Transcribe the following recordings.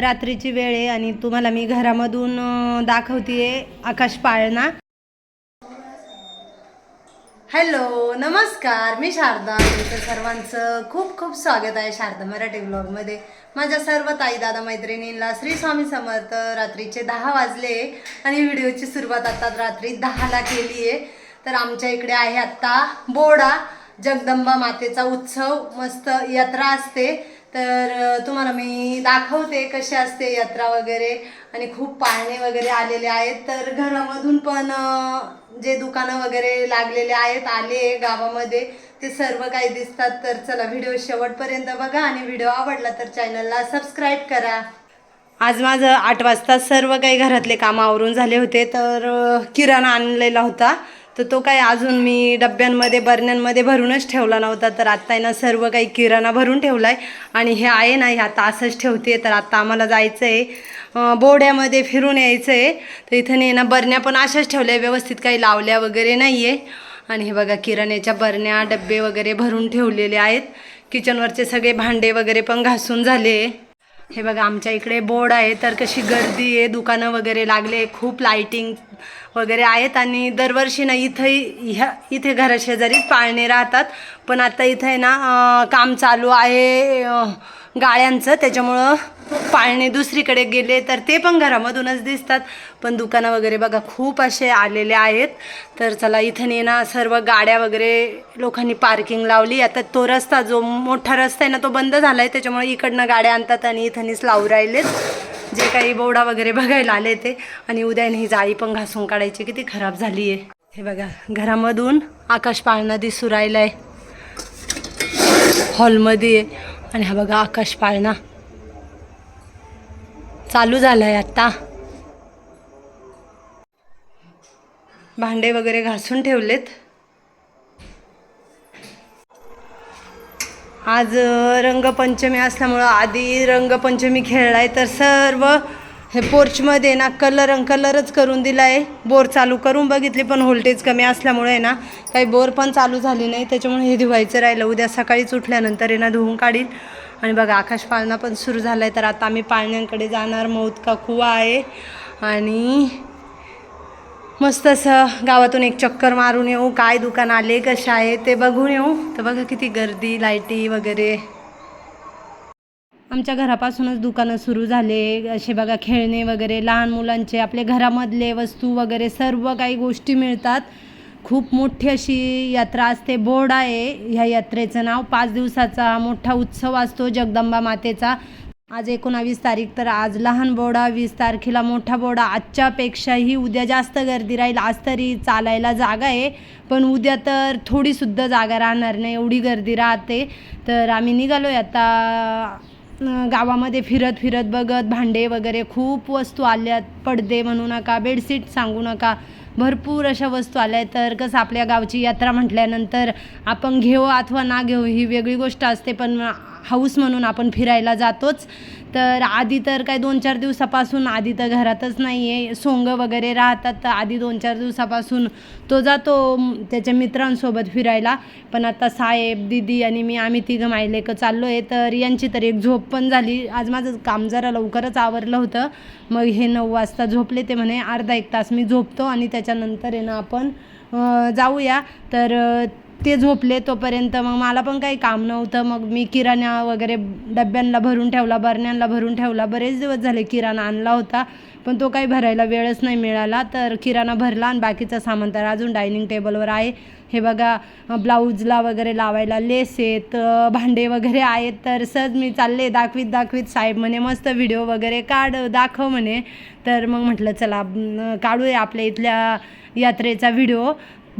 रात्रीची वेळ आहे आणि तुम्हाला मी घरामधून दाखवते आकाश पाळणा. हॅलो नमस्कार. मी शारदा. तुमचं सर्वांचं खूप खूप स्वागत आहे शारदा मराठी ब्लॉगमध्ये. माझ्या सर्व ताई दादा मैत्रिणींना श्री स्वामी समर्थ रात्रीचे दहा वाजले आणि व्हिडिओची सुरुवात आता रात्री दहाला केली आहे तर आमच्या इकडे आहे आत्ता बोडा. जगदंबा मातेचा उत्सव मस्त यात्रा असते. तर तुम्हाला मी दाखवते कशी असते यात्रा वगैरे आणि खूप पाळणे वगैरे आलेले आहेत. तर घरामधून पण जे दुकानं वगैरे लागलेले आहेत आले गावामध्ये. ते सर्व काही दिसतात. तर चला व्हिडिओ शेवटपर्यंत बघा आणि व्हिडिओ आवडला तर चॅनलला सबस्क्राईब करा. आज माझं आठ वाजता सर्व काही घरातले कामं आवरून झाले होते. तर किराणा आणलेला होता. तर तो काय अजून मी डब्यांमध्ये बरण्यांमध्ये भरूनच ठेवला नव्हता. तर आत्ता आहे ना सर्व काही किराणा भरून ठेवला आहे आणि हे आहे ना हे आता असंच ठेवते. तर आत्ता आम्हाला जायचं आहे बोड्यामध्ये फिरून यायचं आहे तर इथं नाही ना बरण्या पण अशाच ठेवल्या. व्यवस्थित काही लावल्या वगैरे नाही आहे आणि हे बघा किराण्याच्या बरण्या डब्बे वगैरे भरून ठेवलेले आहेत. किचनवरचे सगळे भांडे वगैरे पण घासून झाले. हे बघा आमच्या इकडे बोर्ड आहे तर कशी गर्दी आहे दुकानं वगैरे लागले खूप लाईटिंग वगैरे आहेत आणि दरवर्षी ना इथंही ह्या इथे घराशेजारीच पाळणे राहतात. पण आता इथे ना काम चालू आहे गाळ्यांचं त्याच्यामुळं पाळणे दुसरीकडे गेले तर ते पण घरामधूनच दिसतात. पण दुकानं वगैरे बघा खूप असे आलेले आहेत. तर चला इथं ना सर्व गाड्या वगैरे लोकांनी पार्किंग लावली. आता तो रस्ता जो मोठा रस्ता आहे ना तो बंद झाला आहे त्याच्यामुळे इकडनं गाड्या आणतात आणि इथंनीच लावू राहिलेत. जे काही बोडा वगैरे बघायला आले ते. आणि उद्याने ही जाळी पण घासून काढायची किती खराब झाली आहे हे बघा घरामधून आकाश पाळणा दिसू राहिला आहे हॉलमध्ये. आणि हा बघा आकाश पाळणा. चालू झालाय आता भांडे वगैरे घासून ठेवलेत. आज रंगपंचमी असल्यामुळं आधी रंगपंचमी खेळलाय तर सर्व हे पोर्चमध्ये ना कलर कलरच करून दिला आहे बोर चालू करून बघितले पण व्होल्टेज कमी असल्यामुळे आहे ना काही बोर पण चालू झाली नाही. त्याच्यामुळे हे धुवायचं राहिलं. उद्या सकाळीच उठल्यानंतर आहे ना धुवून काढील आणि बघा आकाश पाळणा पण सुरू झाला आहे तर आता आम्ही पाळण्यांकडे जाणार. मौत का कुवा आहे. आणि मस्त असं गावातून एक चक्कर मारून येऊ. काय दुकान आले कसे आहे ते बघून येऊ. तर बघा किती गर्दी लाईटी वगैरे. आमच्या घरापासूनच दुकानं सुरू झाले. असे बघा खेळणे वगैरे लहान मुलांचे आपले घरामधले वस्तू वगैरे सर्व काही गोष्टी मिळतात. खूप मोठी अशी यात्रा असते. बोर्ड आहे ह्या यात्रेचं नाव. पाच दिवसाचा हा मोठा उत्सव असतो जगदंबा मातेचा. आज एकोणावीस तारीख तर आज लहान बोडा वीस तारखेला मोठा बोडा आजच्यापेक्षाही उद्या जास्त गर्दी राहील. आज तरी चालायला जागा आहे. पण उद्या तर थोडीसुद्धा जागा राहणार नाही. एवढी गर्दी राहते. तर आम्ही निघालो आहे आता गावामध्ये फिरत फिरत बघत भांडे वगैरे खूप वस्तू आल्यात पडदे म्हणू नका बेडशीट सांगू नका भरपूर अशा वस्तू आल्या आहेत. तर कसं आपल्या गावची यात्रा म्हटल्यानंतर आपण घेऊ अथवा ना घेऊ ही वेगळी गोष्ट असते पण हाऊस म्हणून आपण फिरायला जातोच. तर आधी तर काय दोन चार दिवसापासून आधी तर घरातच नाही आहे सोंग वगैरे राहतात तर आधी दोन चार दिवसापासून तो जातो त्याच्या मित्रांसोबत फिरायला. पण आता साहेब दिदी आणि मी आम्ही तिघं मायलेकं चाललो आहे तर यांची तर एक झोप पण झाली. आज माझं काम जरा लवकरच आवरलं होतं. मग हे नऊ वाजता झोपले ते म्हणे. अर्धा एक तास मी झोपतो आणि त्याच्यानंतर आहे ना आपण जाऊया. तर ते झोपले तोपर्यंत मग मला पण काही काम नव्हतं. मग मी किराणा वगैरे डब्यांना भरून ठेवला बरण्यांना भरून ठेवला. बरेच दिवस झाले किराणा आणला होता पण तो काही भरायला वेळच नाही मिळाला. तर किराणा भरला आणि बाकीचं सामान तर अजून डायनिंग टेबलवर आहे. हे बघा ब्लाऊजला वगैरे लावायला लेस आहेत भांडे वगैरे आहेत. तर सहज मी चालले दाखवीत दाखवीत साहेब म्हणे मस्त व्हिडिओ वगैरे काढ दाखव म्हणे. तर मग म्हटलं चला काढूया आपल्या इथल्या यात्रेचा व्हिडिओ.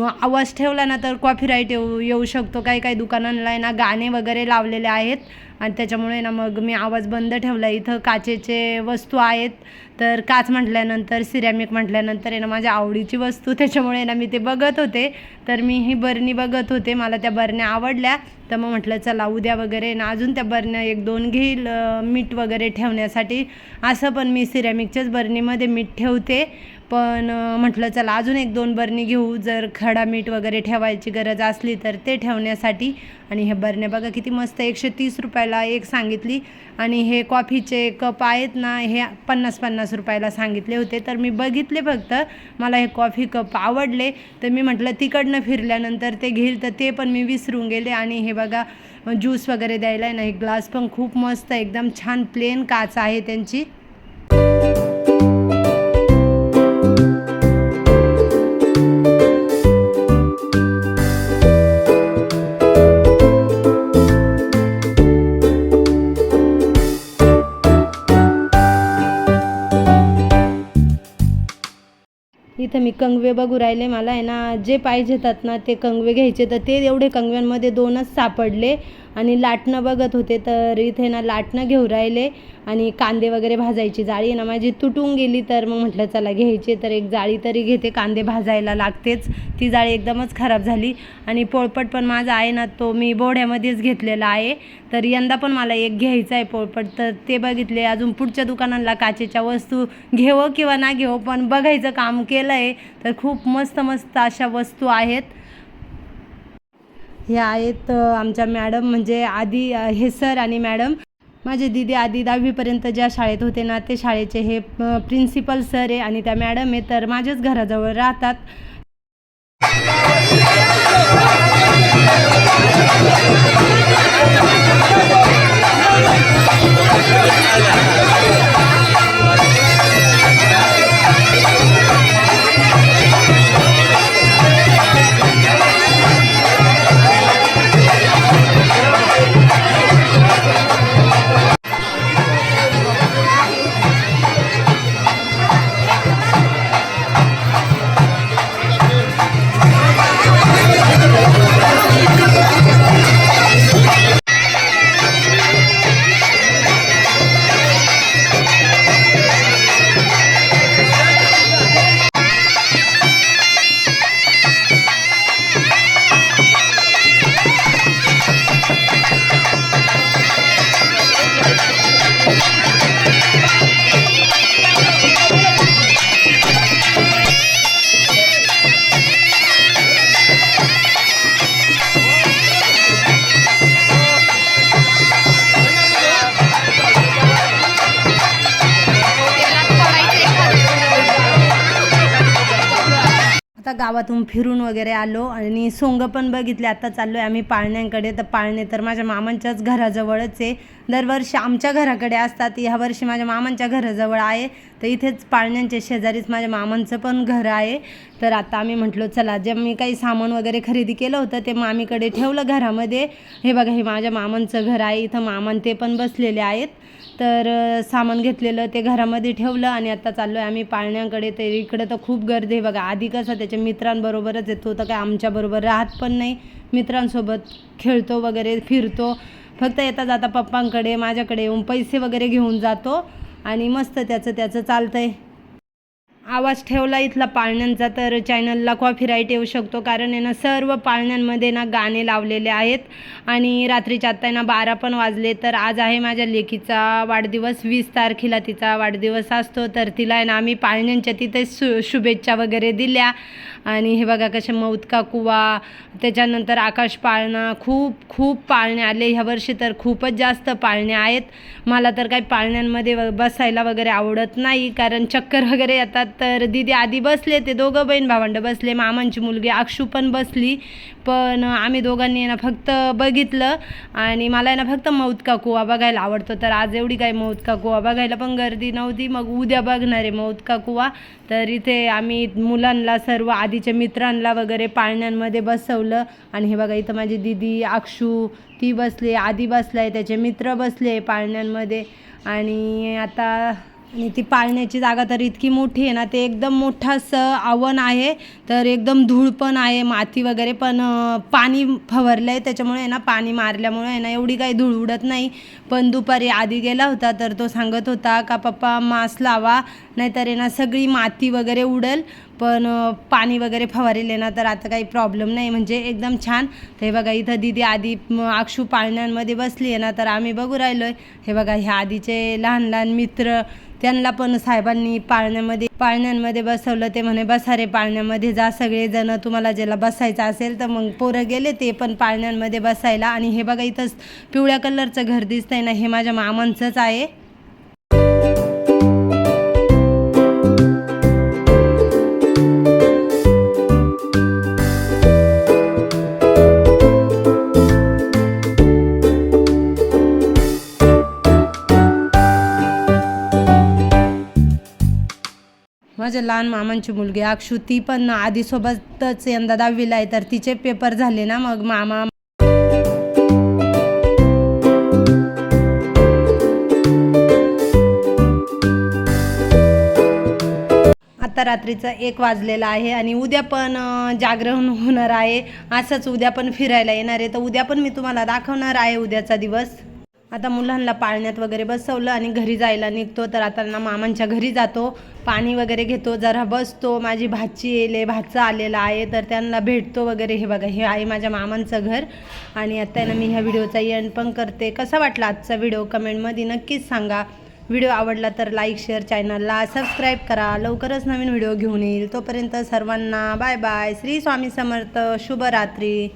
आवाज ठेवला ना तर कॉपीराईट येऊ येऊ शकतो. काही काही दुकानांना आहे ना गाणे वगैरे लावलेले आहेत. आणि त्याच्यामुळे ना मग मी आवाज बंद ठेवला. इथं काचेचे वस्तू आहेत. तर काच म्हटल्यानंतर सिरॅमिक म्हटल्यानंतर आहे ना माझ्या आवडीची वस्तू. त्याच्यामुळे ना मी ते बघत होते. तर मी ही बरणी बघत होते. मला त्या बरण्या आवडल्या. तर मग म्हटलं चला उद्या वगैरे ना अजून त्या बरण्या एक दोन घेईल मीठ वगैरे ठेवण्यासाठी. असं पण मी सिरॅमिकच्याच बरणीमध्ये मीठ ठेवते. पण म्हटलं चला अजून एक दोन बरणी घेऊ. जर खडा मीठ वगैरे ठेवायची गरज असली तर ते ठेवण्यासाठी. आणि हे बरण्या बघा किती मस्त एकशे तीस रुपयाला रुपयाला एक सांगितली आणि हे कॉफीचे कप आहेत ना हे पन्नास पन्नास रुपयाला सांगितले होते. तर मी बघितले फक्त. मला हे कॉफी कप आवडले. तर मी म्हटलं तिकडनं फिरल्यानंतर ते घेईल तर ते पण मी विसरून गेले. आणि हे बघा ज्यूस वगैरे द्यायला आहे ना हे ग्लास पण खूप मस्त आहे एकदम छान प्लेन काच आहे त्यांची. इथं मी कंगवे बघू राहिले. मला आहे ना जे पाहिजेतात ना ते कंगवे घ्यायचे. तर ते एवढे कंगव्यांमध्ये दोनच सापडले. आणि लाटणं बघत होते तर इथे ना लाटणं घेऊ राहिले आणि कांदे वगैरे भाजायची जाळी ना माझी तुटून गेली तर मग म्हटलं चला घ्यायची तर एक जाळी तरी घेते कांदे भाजायला लागतेच. ती जाळी एकदमच खराब झाली. आणि पोळपट पण माझा आहे ना तो मी बोढ्यामध्येच घेतलेला आहे. तर यंदा पण मला एक घ्यायचा आहे पोळपट. तर ते बघितले अजून पुढच्या दुकानांना काचेच्या वस्तू घेवं किंवा ना घेवं पण बघायचं काम केलं आहे तर खूप मस्त मस्त अशा वस्तू आहेत. हे आहेत आमच्या मॅडम. म्हणजे आधी हे सर आणि मॅडम. माझे दिदी आधी दहावीपर्यंत ज्या शाळेत होते ना ते शाळेचे हे प्रिन्सिपल सर आहे आणि त्या मॅडम आहे तर माझ्याच घराजवळ राहतात. गावातून फिरून वगैरे आलो आणि सोंग पण बघितले. आता चाललो आहे आम्ही पाळण्यांकडे. तर पाळणे तर माझ्या मामांच्याच घराजवळच आहे. दरवर्षी आमच्या घराकडे असतात. ह्या वर्षी माझ्या मामांच्या घराजवळ आहे. तर इथेच पाळण्यांच्या शेजारीच माझ्या मामांचं पण घर आहे. तर आता आम्ही म्हटलो चला जे मी काही सामान वगैरे खरेदी केलं होतं ते मामीकडे ठेवलं घरामध्ये. हे बघा हे माझ्या मामांचं घर आहे. इथं मामान ते पण बसलेले आहेत. तर सामान घेतलेलं ते घरामध्ये ठेवलं आणि आता चाललो आहे आम्ही पाळण्याकडे. तर इकडे तर खूप गर्दी आहे. बघा आधी कसं त्याच्या मित्रांबरोबरच येतो तर काय आमच्याबरोबर राहत पण नाही. मित्रांसोबत खेळतो वगैरे फिरतो. फक्त येता जाता पप्पांकडे माझ्याकडे येऊन पैसे वगैरे घेऊन जातो. आणि मस्त त्याचं त्याचं चालतं आहे आवाज ठेवला इथला पाळण्यांचा तर चॅनलला कॉपीराईट येऊ शकतो कारण आहे ना सर्व पाळण्यांमध्ये ना गाणे लावलेले आहेत. आणि रात्रीच्या आत्ता आहे ना बारा पण वाजले तर आज आहे माझ्या लेकीचा वाढदिवस वीस तारखेला तिचा वाढदिवस असतो. तर तिला आहे ना आम्ही पाळण्यांच्या तिथे शु शुभेच्छा वगैरे दिल्या. आणि हे बघा कसे मौतका कुवा त्याच्यानंतर आकाश पाळणा खूप खूप पाळणे आले. ह्या वर्षी तर खूपच जास्त पाळणे आहेत. मला तर काही पाळण्यांमध्ये व- बसायला वगैरे आवडत नाही कारण चक्कर वगैरे येतात. तर दिदी आधी बसले ते दोघं बहीण भावंड बसले मामांची मुलगी अक्षू पण बसली. पण आम्ही दोघांनी ना फक्त बघितलं आणि मला ना फक्त मौत का कुवा बघायला आवडतो. तर आज एवढी काही मौत का कुवा बघायला पण गर्दी नव्हती. मग उद्या बघणार आहे मौत का कुवा. तर इथे आम्ही मुलांना सर्व आधीच्या मित्रांना वगैरे पाळण्यांमध्ये बसवलं. आणि हे बघा इथं माझी दिदी अक्षू ती बसली आधी बसलाय त्याचे मित्र बसले पाळण्यांमध्ये. आणि आता आणि ती पाळण्याची जागा तर इतकी मोठी आहे ना ते एकदम मोठं असं आवन आहे. तर एकदम धूळ पण आहे माती वगैरे पण पाणी फवारलं आहे त्याच्यामुळे आहे ना पाणी मारल्यामुळे आहे ना एवढी काही धूळ उडत नाही. पण दुपारी आधी गेला होता तर तो सांगत होता का पप्पा मास्क लावा नाहीतर येणार ना सगळी माती वगैरे उडेल पण पाणी वगैरे फवारेले ना तर आता काही प्रॉब्लेम नाही. म्हणजे एकदम छान. हे बघा इथं दिदी आधी आक्षू पाळण्यांमध्ये बसली आहे ना तर आम्ही बघू राहिलो आहे हे बघा ह्या आधीचे लहान लहान मित्र त्यांना पण साहेबांनी पाळण्यामध्ये पाळण्यांमध्ये बसवलं. ते म्हणे बसा रे पाळण्यामध्ये जा सगळेजण. तुम्हाला ज्याला बसायचं असेल तर मग पोरं गेले ते पण पाळण्यांमध्ये बसायला. आणि हे बघा इथंच पिवळ्या कलरचं घर दिसतंय ना हे माझ्या मामांचंच आहे. माझ्या लहान मामांची मुलगी अक्षु ती पण आधीसोबतच यंदा दहावीला आहे तर तिचे पेपर झाले ना मग मामा आत्ता रात्रीचं एक वाजलेलं आहे आणि उद्या पण जागरण होणार आहे. असंच उद्या पण फिरायला येणार आहे. तर उद्या पण मी तुम्हाला दाखवणार आहे उद्याचा दिवस. आता मुलांना पाळण्यात वगैरे बसवलं आणि घरी जायला निघतो. तर आता ना मामांच्या घरी जातो. पाणी वगैरे घेतो. जरा बसतो. माझी भाची येले भाचा आलेला आहे. तर त्यांना भेटतो वगैरे. हे बघा हे आहे माझ्या मामांचं घर. आणि आता ना मी ह्या व्हिडिओचा एंड पण करते. कसा वाटला आजचा व्हिडिओ? कमेंटमध्ये नक्कीच सांगा. व्हिडिओ आवडला तर लाईक शेअर चॅनलला सबस्क्राईब करा. लवकरच नवीन व्हिडिओ घेऊन येईल. तोपर्यंत सर्वांना बाय बाय. श्री स्वामी समर्थ. शुभरात्री.